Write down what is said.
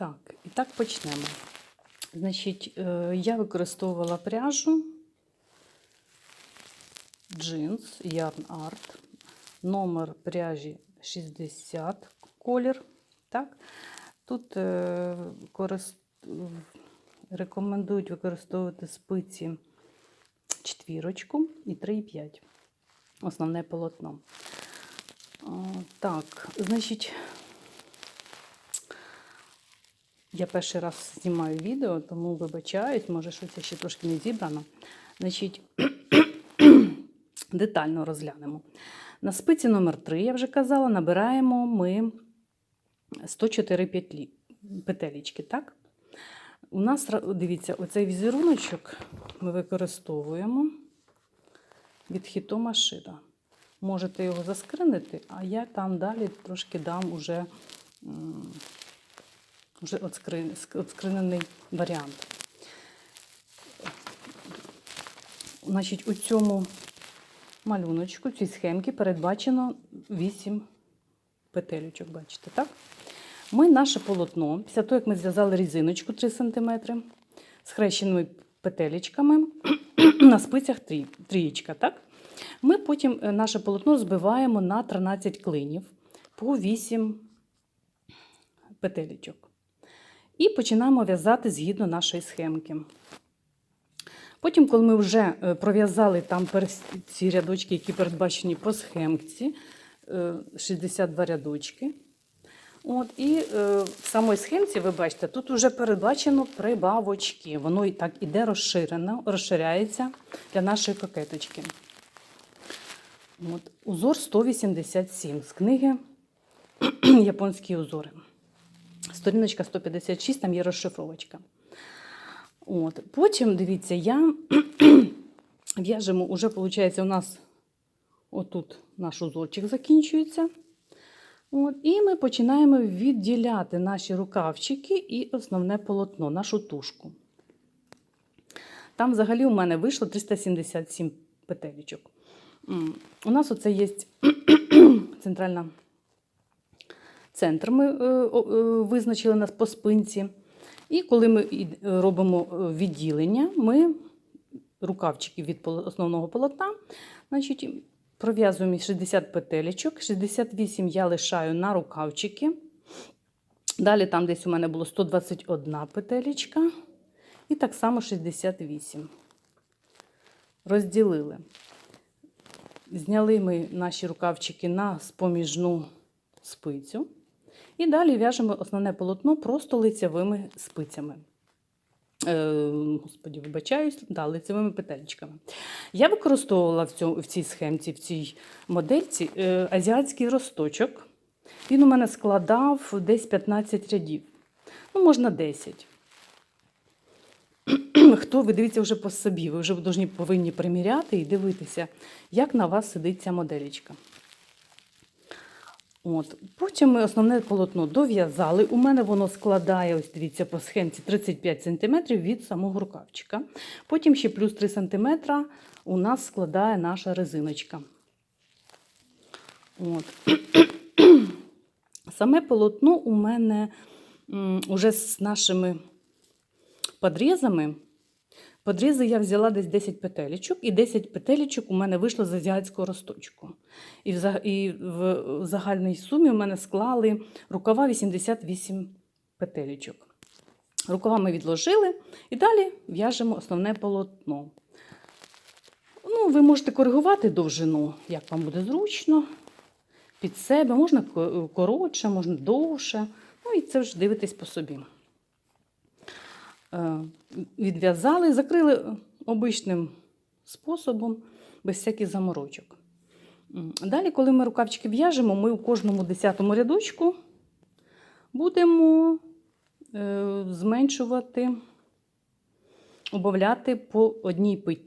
Так, і так почнемо. Значить, е, я використовувала пряжу джинс Yarn Art, номер пряжі 60 колір. Так? Тут е, корис... рекомендують використовувати спиці четвірочку і 3,5. Основне полотно. О, так, значить, я перший раз знімаю відео, тому вибачаюсь, може щось ще трошки не зібрано. Значить, детально розглянемо. На спиці номер 3 я вже казала, набираємо ми 104 петлі, петелечки, так? У нас, дивіться, оцей візеруночок ми використовуємо від Хітома Шира. Можете його заскринити, а я там далі трошки дам уже, ск- отскринений варіант. Значить, у цьому малюночку, цій схемці передбачено 8 петелючок, бачите, так? Ми наше полотно, після того, як ми зв'язали різиночку 3 см з хрещеними петелечками на спицях трі- трієчка, так? Ми потім е, наше полотно збиваємо на 13 клинів по 8 петелечок. І починаємо в'язати згідно нашої схемки. Потім, коли ми вже е, пров'язали там ці рядочки, які передбачені по схемці, е, 62 рядочки. От, і е, в самій схемці, ви бачите, тут вже передбачено прибавочки. Воно і так іде розширено, розширяється для нашої кокеточки. От, узор 187 з книги Японські узори. Сторіночка 156, там є розшифровочка. От. Потім, дивіться, я в'яжемо, уже, виходить, у нас отут наш узорчик закінчується. От. І ми починаємо відділяти наші рукавчики і основне полотно, нашу тушку. Там взагалі у мене вийшло 377 петелечок. У нас оце є центральна центр. Ми е, е, визначили нас по спинці. І коли ми е, робимо відділення, ми рукавчики від основного полотна, значить, пров'язуємо 60 петелечок, 68 я лишаю на рукавчики. Далі там десь у мене було 121 петелечка. І так само 68. Розділили. Зняли ми наші рукавчики на споміжну спицю. І далі в'яжемо основне полотно просто лицевими спицями. Е, господі, вибачаюсь, да, лицевими петельчиками. Я використовувала в, цьому, в цій схемці, в цій модельці е, азіатський росточок. Він у мене складав десь 15 рядів. Ну, можна 10. Хто ви дивіться вже по собі, ви вже повинні, приміряти і дивитися, як на вас сидить ця моделечка. От. Потім ми основне полотно дов'язали. У мене воно складає, ось дивіться, по схемці 35 см від самого рукавчика. Потім ще плюс 3 см у нас складає наша резиночка. От. Саме полотно у мене уже з нашими подрізами. Подрізи я взяла десь 10 петелечок, і 10 петелечок у мене вийшло з азіатського росточку. І в, і в загальній сумі у мене склали рукава 88 петелечок. Рукава ми відложили і далі в'яжемо основне полотно. Ну, ви можете коригувати довжину, як вам буде зручно, під себе, можна коротше, можна довше. Ну і це вже дивитесь по собі. Е, Відв'язали, закрили обичним способом, без всяких заморочок. Далі, коли ми рукавчики в'яжемо, ми у кожному десятому рядочку будемо е, зменшувати, убавляти по одній петлі.